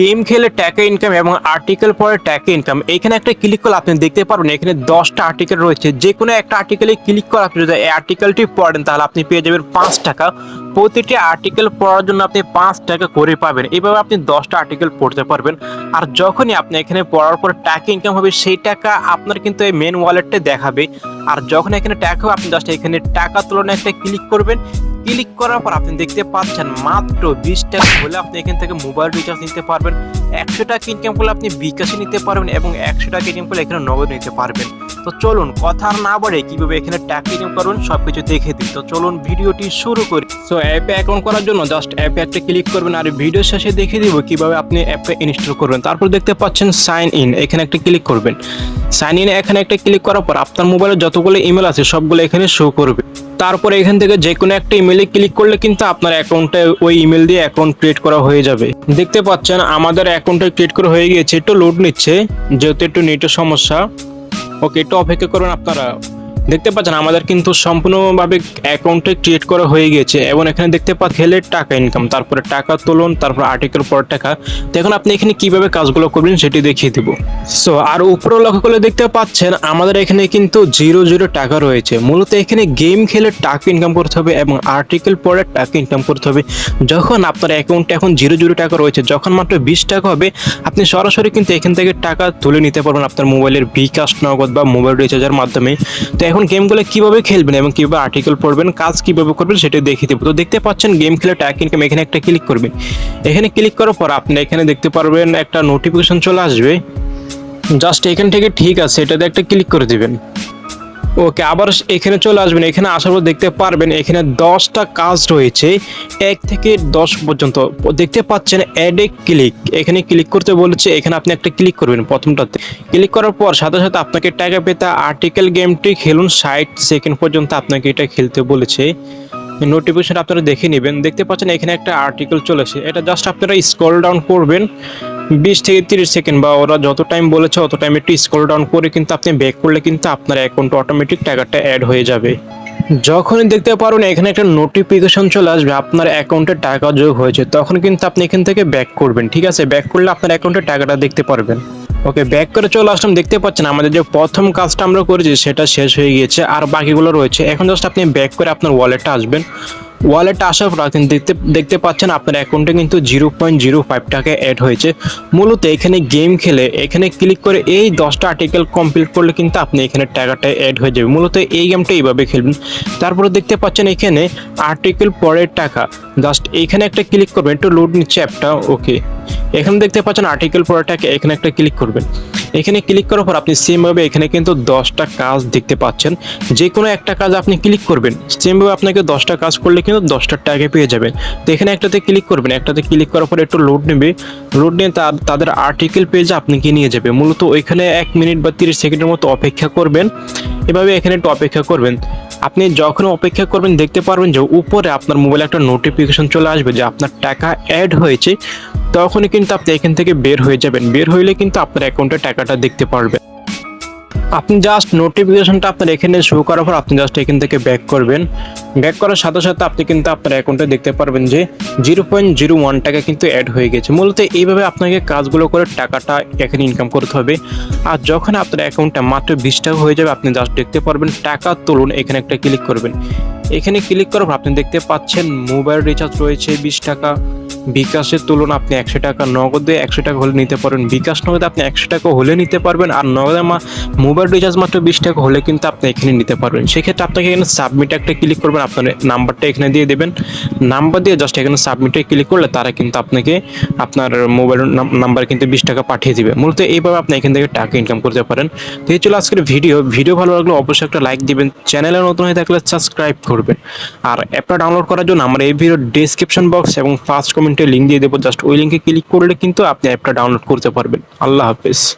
Game খেলে টাকা income এবং আর্টিকেল পরে টাকা ইনকাম এখানে একটা ক্লিক করলে আপনি দেখতে পারবেন এখানে দশটা আর্টিকেল রয়েছে। যে কোনো একটা আর্টিকেলে ক্লিক করে আপনি যদি এই আর্টিকেলটি পড়েন, তাহলে আপনি পেয়ে যাবেন পাঁচ টাকা। প্রতিটি আর্টিকেল পড়ার জন্য আপনি পাঁচ টাকা করে পাবেন। এভাবে আপনি দশটা আর্টিকেল পড়তে পারবেন। আর যখনই আপনি এখানে পড়ার পর টাকা ইনকাম হবে, সেই টাকা আপনার কিন্তু এই মেন ওয়ালেটে দেখাবে। আর যখন এখানে টাকা হবে, আপনি জাস্ট এখানে টাকা তুলনায় একটা ক্লিক করবেন। ক্লিক করার পর আপনি দেখতে পাচ্ছেন মাত্র বিশ টাকা হলে আপনি এখান থেকে মোবাইল রিচার্জ নিতে পারবেন। একশো টাকা ইনকাম করলে আপনি বিকাশে নিতে পারবেন এবং একশো টাকা ইনকাম করলে এখানে নগদ নিতে পারবেন। তো চলুন কথা না বলে কীভাবে এখানে টাকা ইনকাম করবেন সবকিছু দেখে দিই। তো চলুন, ভিডিওটি শুরু করি। সো অ্যাপে অ্যাকাউন্ট করার জন্য জাস্ট অ্যাপে একটা ক্লিক করবেন আর ভিডিও শেষে দেখে দিব কীভাবে আপনি অ্যাপে ইনস্টল করবেন। তারপর দেখতে পাচ্ছেন সাইন ইন এখানে একটা ক্লিক করবেন। সাইন ইন এখানে একটা ক্লিক করার পর আপনার মোবাইলে যতগুলো ইমেল আছে, সবগুলো এখানে শো করবে। তারপরে এখান থেকে যে কোনো একটা ইমেলে ক্লিক করলে কিন্তু আপনার অ্যাকাউন্টে ওই ইমেল দিয়ে অ্যাকাউন্ট ক্রিয়েট করা হয়ে যাবে। দেখতে পাচ্ছেন, আমাদের অ্যাকাউন্টটা ক্রিয়েট করা হয়ে গিয়েছে, একটু লোড নিচ্ছে, যেহেতু একটু নেটের সমস্যা। ওকে একটু অপেক্ষা করুন আপনারা দেখতে পাচ্ছেন, আমাদের কিন্তু সম্পূর্ণভাবে অ্যাকাউন্টে ক্রিয়েট করা হয়ে গিয়েছে এবং এখানে দেখতে পাচ্ছেন খেলে টাকা ইনকাম তারপরে টাকা তুলুন, তারপর আর্টিকেল পর টাকা। তো এখন আপনি এখানে কীভাবে কাজগুলো করবেন সেটি দেখিয়ে দিব। সো আর উপরে লক্ষ্য করলে দেখতে পাচ্ছেন, আমাদের এখানে কিন্তু জিরো জিরো টাকা রয়েছে। মূলত এখানে গেম খেলে টাকা ইনকাম করতে হবে এবং আর্টিকেল পরে টাকা ইনকাম করতে হবে। যখন আপনার অ্যাকাউন্টে এখন জিরো জিরো টাকা রয়েছে, যখন মাত্র বিশ টাকা হবে, আপনি সরাসরি কিন্তু এখান থেকে টাকা তুলে নিতে পারবেন আপনার মোবাইলের বিকাশ নগদ বা মোবাইল রিচার্জের মাধ্যমে। তো এখন গেমগুলো কীভাবে খেলবেন এবং কীভাবে আর্টিকেল পড়বেন, কাজ কীভাবে করবেন সেটা দেখিয়ে দেবো। তো দেখতে পাচ্ছেন গেম খেলে ট্যাক ইনকাম এখানে একটা ক্লিক করবেন এখানে ক্লিক করার পর আপনি এখানে দেখতে পারবেন একটা নোটিফিকেশন চলে আসবে। জাস্ট এখান থেকে ঠিক আছে, এটাতে একটা ক্লিক করে দিবেন। ওকে, আবার এখানে চলে আসবেন, এখানে আসার পর দেখতে পারবেন এখানে দশটা কাজ রয়েছে, এক থেকে দশ পর্যন্ত। দেখতে পাচ্ছেন অ্যাডে ক্লিক এখানে ক্লিক করতে বলেছে, এখানে আপনি একটা ক্লিক করবেন প্রথমটাতে। ক্লিক করার পর সাথে সাথে আপনাকে টাকা পেতে আর্টিকেল গেমটি খেলুন, ষাট সেকেন্ড পর্যন্ত আপনাকে এটা খেলতে বলেছে। নোটিফিকেশন আপনারা দেখে নেবেন। দেখতে পাচ্ছেন এখানে একটা আর্টিকেল চলেছে এটা জাস্ট আপনারা স্ক্রল ডাউন করবেন। বিশ থেকে তিরিশ সেকেন্ড বা ওরা যত টাইম বলেছে অত টাইম একটু স্ক্রল ডাউন করে কিন্তু আপনি ব্যাক করলে কিন্তু আপনার অ্যাকাউন্টে অটোমেটিক টাকাটা অ্যাড হয়ে যাবে। যখনই দেখতে পারবেন এখানে একটা নোটিফিকেশন চলে আসবে, আপনার অ্যাকাউন্টে টাকা যোগ হয়েছে, তখন কিন্তু আপনি এখান থেকে ব্যাক করবেন, ঠিক আছে? ব্যাক করলে আপনার অ্যাকাউন্টে টাকাটা দেখতে পারবেন। ওকে ব্যাক করে চলে আসলাম, দেখতে পাচ্ছেন আমাদের যে প্রথম কাজটা আমরা করেছি, সেটা শেষ হয়ে গিয়েছে, আর বাকিগুলো রয়েছে। এখন জাস্ট আপনি ব্যাক করে আপনার ওয়ালেটে আসবেন। ওয়ালেটে আসার পর আপনি দেখতে দেখতে পাচ্ছেন আপনার অ্যাকাউন্টে কিন্তু জিরো পয়েন্ট জিরো ফাইভ টাকা অ্যাড হয়েছে। মূলত এখানে গেম খেলে, এখানে ক্লিক করে এই দশটা আর্টিকেল কমপ্লিট করলে কিন্তু আপনি এখানে টাকাটা অ্যাড হয়ে যাবে। মূলত এই গেমটা এইভাবে খেলবেন। তারপরে দেখতে পাচ্ছেন এখানে আর্টিকেল পরের টাকা। জাস্ট এখানে একটা ক্লিক করবেন, একটু লোড নিচ্ছে অ্যাপটা ওকে এখানে দেখতে পাচ্ছেন আর্টিকেল টাকা এখানে একটা ক্লিক করবেন। এখানে ক্লিক করার পর আপনি সেমভাবে এখানে কিন্তু দশটা কাজ দেখতে পাচ্ছেন। যে কোনো একটা কাজ আপনি ক্লিক করবেন সেমভাবে আপনাকে দশটা কাজ করলে কিন্তু দশটা টাকা পেয়ে যাবেন। তো এখানে একটাতে ক্লিক করবেন, একটাতে ক্লিক করার পর একটু লোড নেবে। লোড নিয়ে তাদের আর্টিকেল পেজে আপনাকে নিয়ে যাবে। মূলত ওইখানে এক মিনিট বা তিরিশ সেকেন্ডের মতো অপেক্ষা করবেন। এভাবে এখানে একটু অপেক্ষা করবেন। আপনি যখন অপেক্ষা করবেন, দেখতে পারবেন যে উপরে আপনার মোবাইলে একটা নোটিফিকেশন চলে আসবে যে আপনার টাকা অ্যাড হয়েছে। তখনই কিন্তু আপনি এখান থেকে বের হয়ে যাবেন। বের হইলে কিন্তু আপনার অ্যাকাউন্টে টাকাটা দেখতে পারবেন। আপনি জাস্ট নোটিফিকেশনটা আপনার এখানে শো করার পর আপনি জাস্ট এখান থেকে ব্যাক করবেন। ব্যাক করার সাথে সাথে আপনি কিন্তু আপনার অ্যাকাউন্টে দেখতে পারবেন যে জিরো পয়েন্ট জিরো ওয়ান টাকা কিন্তু অ্যাড হয়ে গেছে। মূলত এইভাবে আপনাকে কাজগুলো করে টাকাটা এখানে ইনকাম করতে হবে। আর যখন আপনার অ্যাকাউন্টটা মাত্র বিশ টাকা হয়ে যাবে, আপনি জাস্ট দেখতে পারবেন টাকা তুলুন, এখানে একটা ক্লিক করবেন। এখানে ক্লিক করার পর আপনি দেখতে পাচ্ছেন মোবাইল রিচার্জ রয়েছে বিশ টাকা। বিকাশের তুলনা আপনি একশো টাকা নগদে একশো টাকা হলে নিতে পারবেন। বিকাশ নগদে আপনি একশো টাকা হলে নিতে পারবেন আর নগদে মোবাইল রিচার্জ মাত্র বিশ টাকা হলে কিন্তু আপনি এখানে নিতে পারবেন। সেক্ষেত্রে আপনাকে এখানে সাবমিট একটা ক্লিক করবেন। আপনার নাম্বারটা এখানে দিয়ে দেবেন। নাম্বার দিয়ে জাস্ট এখানে সাবমিটে ক্লিক করলে তারা কিন্তু আপনাকে আপনার মোবাইল নাম্বার কিন্তু বিশ টাকা পাঠিয়ে দিবে। মূলত এইভাবে আপনি এখান থেকে টাকা ইনকাম করতে পারেন। তো এই ছিল আজকের ভিডিও। ভিডিও ভালো লাগলে অবশ্যই একটা লাইক দিবেন। চ্যানেলে নতুন হয়ে থাকলে সাবস্ক্রাইব করবেন। আর অ্যাপটা ডাউনলোড করার জন্য আমরা এই ভিডিওর ডিসক্রিপশন বক্স এবং ফার্স্ট কমেন্টে লিঙ্ক দিয়ে দেবো। জাস্ট ওই লিঙ্কে ক্লিক করলে কিন্তু আপনি অ্যাপটা ডাউনলোড করতে পারবেন। আল্লাহ হাফেজ।